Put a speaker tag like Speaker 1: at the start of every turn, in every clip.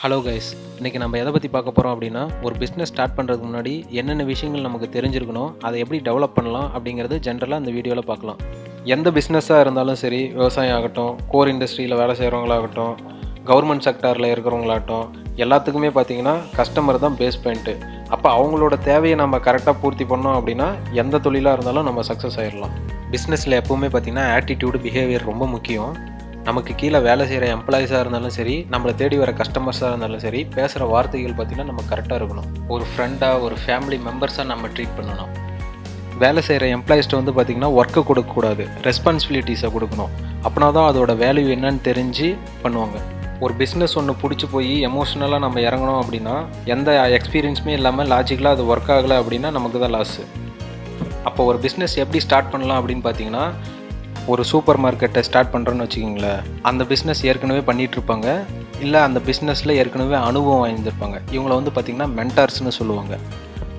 Speaker 1: Hello guys இன்றைக்கி நம்ம எதை பற்றி பார்க்க போகிறோம் அப்படின்னா ஒரு பிஸ்னஸ் ஸ்டார்ட் பண்ணுறதுக்கு முன்னாடி என்னென்ன விஷயங்கள் நமக்கு தெரிஞ்சிருக்கணும் அதை எப்படி டெவலப் பண்ணலாம் அப்படிங்கிறது ஜென்ரலாக இந்த வீடியோவில் பார்க்கலாம். எந்த பிஸ்னஸாக இருந்தாலும் சரி விவசாயம் ஆகட்டும் கோர் இண்டஸ்ட்ரியில் வேலை செய்கிறவங்களாகட்டும் கவர்மெண்ட் செக்டாரில் இருக்கிறவங்களாகட்டும் எல்லாத்துக்குமே பார்த்தீங்கன்னா கஸ்டமர் தான் பேஸ் பாயிண்ட்டு அப்போ அவங்களோட தேவையை நம்ம கரெக்டாக பூர்த்தி பண்ணோம் அப்படின்னா எந்த தொழிலாக இருந்தாலும் நம்ம சக்ஸஸ் ஆகிடலாம் பிஸ்னஸில் எப்போவுமே பார்த்திங்கன்னா ஆட்டிடியூடு பிஹேவியர் ரொம்ப முக்கியம். நமக்கு கீழே வேலை செய்கிற எம்ப்ளாயிஸாக இருந்தாலும் சரி நம்மளை தேடி வர கஸ்டமர்ஸாக இருந்தாலும் சரி பேசுகிற வார்த்தைகள் பார்த்திங்கன்னா நம்ம கரெக்டாக இருக்கணும். ஒரு ஃப்ரெண்டாக ஒரு ஃபேமிலி மெம்பர்ஸாக நம்ம ட்ரீட் பண்ணணும். வேலை செய்கிற எம்ப்ளாயிஸ்ட்டு வந்து பார்த்திங்கன்னா ஒர்க்கை கொடுக்கக்கூடாது ரெஸ்பான்சிபிலிட்டிஸை கொடுக்கணும். அப்படின்னா தான் அதோட வேல்யூ என்னன்னு தெரிஞ்சு பண்ணுவாங்க. ஒரு பிஸ்னஸ் ஒன்று பிடிச்சி போய் எமோஷ்னலாக நம்ம இறங்கணும் அப்படின்னா எந்த எக்ஸ்பீரியன்ஸுமே இல்லாமல் லாஜிக்கலாக அது ஒர்க் ஆகலை அப்படின்னா நமக்கு தான் லாஸு அப்போ ஒரு பிஸ்னஸ் எப்படி ஸ்டார்ட் பண்ணலாம் அப்படின்னு பார்த்தீங்கன்னா ஒரு சூப்பர் மார்க்கெட்டை ஸ்டார்ட் பண்ணுறோன்னு வச்சுக்கிங்களேன் அந்த பிஸ்னஸ் ஏற்கனவே பண்ணிகிட்டு இருப்பாங்க இல்லை அந்த பிஸ்னஸில் ஏற்கனவே அனுபவம் வாய்ந்திருப்பாங்க. இவங்கள வந்து பார்த்திங்கன்னா மென்டார்ஸ்னு சொல்லுவாங்க.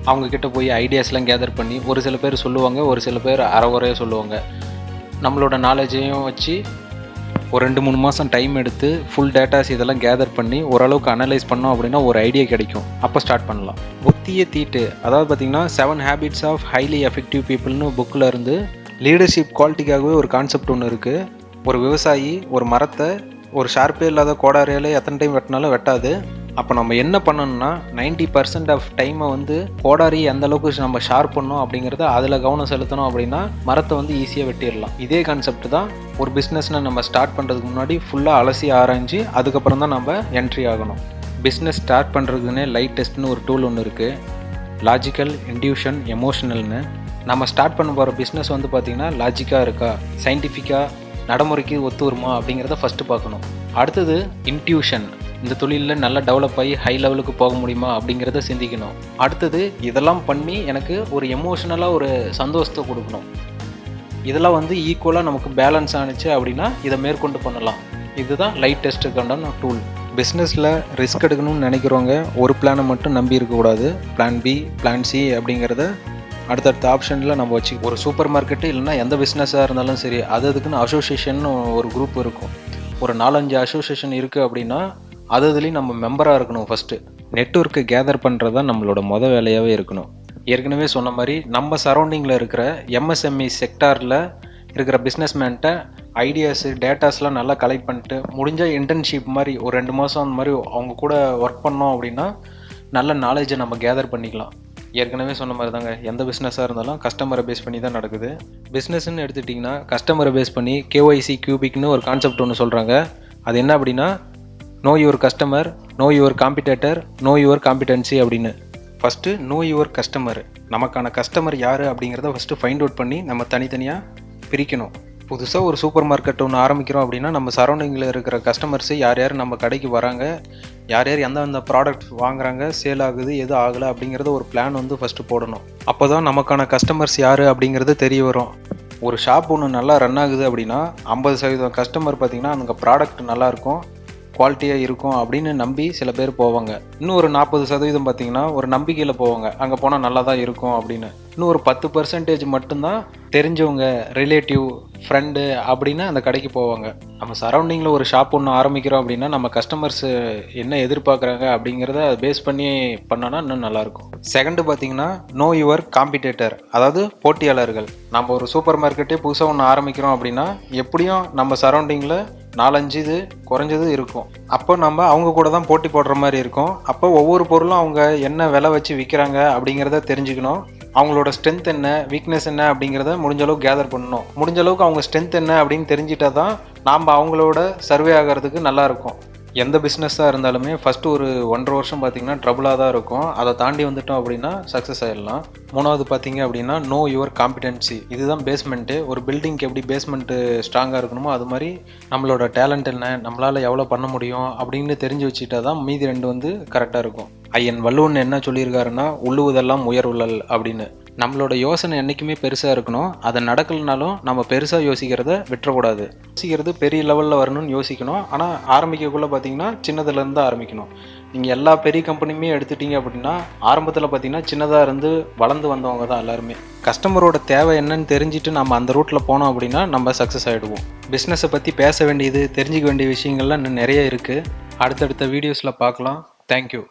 Speaker 1: அவங்கக்கிட்ட போய் ஐடியாஸ்லாம் கேதர் பண்ணி ஒரு சில பேர் சொல்லுவாங்க ஒரு சில பேர் அறகுறையாக சொல்லுவாங்க. நம்மளோட நாலேஜையும் வச்சு ஒரு ரெண்டு மூணு மாதம் டைம் எடுத்து ஃபுல் டேட்டாஸ் இதெல்லாம் கேதர் பண்ணி ஓரளவுக்கு அனலைஸ் பண்ணோம் அப்படின்னா ஒரு ஐடியா கிடைக்கும். அப்போ ஸ்டார்ட் பண்ணலாம். புத்திய தீட்டு அதாவது பார்த்திங்கன்னா seven habits of highly effective பீப்புள்னு புக்கில் இருந்து லீடர்ஷிப் குவாலிட்டிக்காகவே ஒரு கான்செப்ட் ஒன்று இருக்குது ஒரு விவசாயி ஒரு மரத்தை ஒரு ஷார்ப்பே இல்லாத கோடாரியால் எத்தனை டைம் வெட்டினாலும் வெட்டாது. அப்போ நம்ம என்ன பண்ணணும்னா நைன்டி பர்சன்ட் ஆஃப் டைமை வந்து கோடாரி எந்த அளவுக்கு நம்ம ஷார்ப் பண்ணோம் அப்படிங்கிறத அதில் கவனம் செலுத்தணும் அப்படின்னா மரத்தை வந்து ஈஸியாக வெட்டிடலாம். இதே கான்செப்ட் தான் ஒரு பிஸ்னஸ்னை நம்ம ஸ்டார்ட் பண்ணுறதுக்கு முன்னாடி ஃபுல்லாக அலசி ஆராய்ஞ்சு அதுக்கப்புறம் தான் நம்ம என்ட்ரி ஆகணும். பிஸ்னஸ் ஸ்டார்ட் பண்ணுறதுக்குன்னே லைட் டெஸ்ட்னு ஒரு டூல் ஒன்று இருக்குது லாஜிக்கல் இன்டியூஷன் எமோஷனல்னு நம்ம ஸ்டார்ட் பண்ண போகிற பிஸ்னஸ் வந்து பார்த்திங்கன்னா லாஜிக்காக இருக்கா? சயின்டிஃபிக்காக நடைமுறைக்கு ஒத்து வருமா அப்படிங்கிறத ஃபஸ்ட்டு பார்க்கணும். அடுத்தது இன்ட்யூஷன் இந்த தொழிலில் நல்லா டெவலப் ஆகி ஹை லெவலுக்கு போக முடியுமா அப்படிங்கிறத சிந்திக்கணும். அடுத்தது இதெல்லாம் பண்ணி எனக்கு ஒரு எமோஷனலாக ஒரு சந்தோஷத்தை கொடுக்கணும். இதெல்லாம் வந்து ஈக்குவலாக நமக்கு பேலன்ஸ் ஆனிச்சு அப்படின்னா இதை மேற்கொண்டு பண்ணலாம். இதுதான் லைட் டெஸ்ட்டுக்கான டூல் பிஸ்னஸில் ரிஸ்க் எடுக்கணும்னு நினைக்கிறவங்க ஒரு பிளானை மட்டும் நம்பி இருக்கக்கூடாது பிளான் பி பிளான் சி அப்படிங்கிறத அடுத்தடுத்த ஆப்ஷனில் நம்ம வச்சு ஒரு சூப்பர் மார்க்கெட்டு இல்லைன்னா எந்த பிஸ்னஸாக இருந்தாலும் சரி அது அதுக்குன்னு அசோசியேஷன் ஒரு குரூப் இருக்கும். ஒரு நாலஞ்சு அசோசியேஷன் இருக்குது அப்படின்னா அது அதுலேயும் நம்ம மெம்பராக இருக்கணும் ஃபஸ்ட்டு நெட்ஒர்க்கை கேதர் பண்ணுறது தான் நம்மளோட மொதல் வேலையாகவே இருக்கணும். ஏற்கனவே சொன்ன மாதிரி நம்ம சரௌண்டிங்கில் இருக்கிற எம்எஸ்எம்இ செக்டாரில் இருக்கிற பிஸ்னஸ்மேன்ட்ட ஐடியாஸு டேட்டாஸ்லாம் நல்லா கலெக்ட் பண்ணிட்டு முடிஞ்ச இன்டர்ன்ஷிப் மாதிரி ஒரு ரெண்டு மாதம் அந்த மாதிரி அவங்க கூட ஒர்க் பண்ணோம் அப்படின்னா நல்ல நாலேஜை நம்ம கேதர் பண்ணிக்கலாம். ஏற்கனவே சொன்ன மாதிரி தாங்க எந்த பிஸ்னஸாக இருந்தாலும் கஸ்டமரை பேஸ் பண்ணி தான் நடக்குது. பிஸ்னஸ்ன்னு எடுத்துட்டிங்கன்னா கஸ்டமரை பேஸ் பண்ணி கேஒய்சி கியூபிக்னு ஒரு கான்செப்ட் ஒன்று சொல்கிறாங்க அது என்ன அப்படின்னா know your customer know your competitor know your competency அப்படின்னு. ஃபஸ்ட்டு நோ யுவர் கஸ்டமர் நமக்கான கஸ்டமர் யார் அப்படிங்கிறத ஃபஸ்ட்டு ஃபைண்ட் அவுட் பண்ணி நம்ம தனித்தனியாக பிரிக்கணும். புதுசாக ஒரு சூப்பர் மார்க்கெட் ஒன்று ஆரம்பிக்கிறோம் அப்படின்னா நம்ம சரௌண்டிங்கில் இருக்கிற கஸ்டமர்ஸு யார் யார் நம்ம கடைக்கு வராங்க யார் யார் எந்த எந்த ப்ராடக்ட் வாங்குறாங்க சேல் ஆகுது எது ஆகலை அப்படிங்கிறத ஒரு பிளான் வந்து ஃபஸ்ட்டு போடணும். அப்போ தான் நமக்கான கஸ்டமர்ஸ் யார் அப்படிங்கிறது தெரிய வரும். ஒரு ஷாப் ஒன்று நல்லா ரன் ஆகுது அப்படின்னா ஐம்பது சதவீதம் கஸ்டமர் பார்த்திங்கன்னா அந்த ப்ராடக்ட் நல்லாயிருக்கும் குவாலிட்டியாக இருக்கும் அப்படின்னு நம்பி சில பேர் போவாங்க. இன்னும் ஒரு நாற்பது சதவீதம் பார்த்தீங்கன்னா ஒரு நம்பிக்கையில் போவாங்க. அங்கே போனால் நல்லா தான் இருக்கும் அப்படின்னு. இன்னும் ஒரு பத்து பர்சன்டேஜ் மட்டும்தான் தெரிஞ்சவங்க ரிலேட்டிவ் ஃப்ரெண்டு அப்படின்னு அந்த கடைக்கு போவாங்க. நம்ம சரௌண்டிங்கில் ஒரு ஷாப் ஒன்று ஆரம்பிக்கிறோம் அப்படின்னா நம்ம கஸ்டமர்ஸு என்ன எதிர்பார்க்குறாங்க அப்படிங்கிறத பேஸ் பண்ணி பண்ணோன்னா இன்னும் நல்லாயிருக்கும். செகண்டு பார்த்தீங்கன்னா நோ யுவர் காம்பிடேட்டர் அதாவது போட்டியாளர்கள். நம்ம ஒரு சூப்பர் மார்க்கெட்டே புதுசாக ஒன்று ஆரம்பிக்கிறோம் அப்படின்னா எப்படியும் நம்ம சரௌண்டிங்கில் நாலஞ்சு இது குறைஞ்சது இருக்கும். அப்போ நம்ம அவங்க கூட தான் போட்டி போடுற மாதிரி இருக்கும். அப்போ ஒவ்வொரு பொருளும் அவங்க என்ன விலை வச்சு விற்கிறாங்க அப்படிங்கிறத தெரிஞ்சுக்கணும். அவங்களோட ஸ்ட்ரென்த் என்ன வீக்னஸ் என்ன அப்படிங்கிறத முடிஞ்ச அளவுக்கு கேதர் பண்ணணும். முடிஞ்ச அளவுக்கு அவங்க ஸ்ட்ரென்த் என்ன அப்படின்னு தெரிஞ்சிட்டா தான் நாம் அவங்களோட சர்வே ஆகிறதுக்கு நல்லாயிருக்கும் எந்த பிஸ்னஸாக இருந்தாலுமே ஃபஸ்ட்டு ஒரு ஒன்றரை வருஷம் பார்த்திங்கன்னா ட்ரபுளாக தான் இருக்கும். அதை தாண்டி வந்துட்டோம் அப்படின்னா சக்ஸஸ் ஆகிடலாம் மூணாவது பார்த்தீங்க அப்படின்னா நோ யுவர் காம்பிடென்சி இதுதான் பேஸ்மெண்ட்டு ஒரு பில்டிங்க்கு எப்படி பேஸ்மெண்ட்டு ஸ்ட்ராங்காக இருக்கணுமோ அது மாதிரி நம்மளோட டேலண்ட் என்ன நம்மளால் எவ்வளோ பண்ண முடியும் அப்படின்னு தெரிஞ்சு வச்சுட்டா தான் மீதி ரெண்டு வந்து கரெக்டாக இருக்கும். ஐயன் வள்ளுவன் என்ன சொல்லியிருக்காருன்னா உள்ளுவதெல்லாம் உயர்வுழல் அப்படின்னு. நம்மளோட யோசனை என்றைக்குமே பெருசாக இருக்கணும். அதை நடக்கலைனாலும் நம்ம பெருசாக யோசிக்கிறத விட்டுறக்கூடாது. யோசிக்கிறது பெரிய லெவலில் வரணும்னு யோசிக்கணும். ஆனால் ஆரம்பிக்கக்குள்ளே பார்த்தீங்கன்னா சின்னதுலேருந்து ஆரம்பிக்கணும். நீங்கள் எல்லா பெரிய கம்பெனியுமே எடுத்துட்டீங்க அப்படின்னா ஆரம்பத்தில் பார்த்தீங்கன்னா சின்னதாக இருந்து வளர்ந்து வந்தவங்க தான் எல்லாருமே. கஸ்டமரோட தேவை என்னன்னு தெரிஞ்சுட்டு நம்ம அந்த ரூட்டில் போனோம் அப்படின்னா நம்ம சக்ஸஸ் ஆகிடுவோம் பிஸ்னஸை பற்றி பேச வேண்டியது தெரிஞ்சுக்க வேண்டிய விஷயங்கள்லாம் இன்னும் நிறைய இருக்குது அடுத்தடுத்த வீடியோஸில் பார்க்கலாம் தேங்க்யூ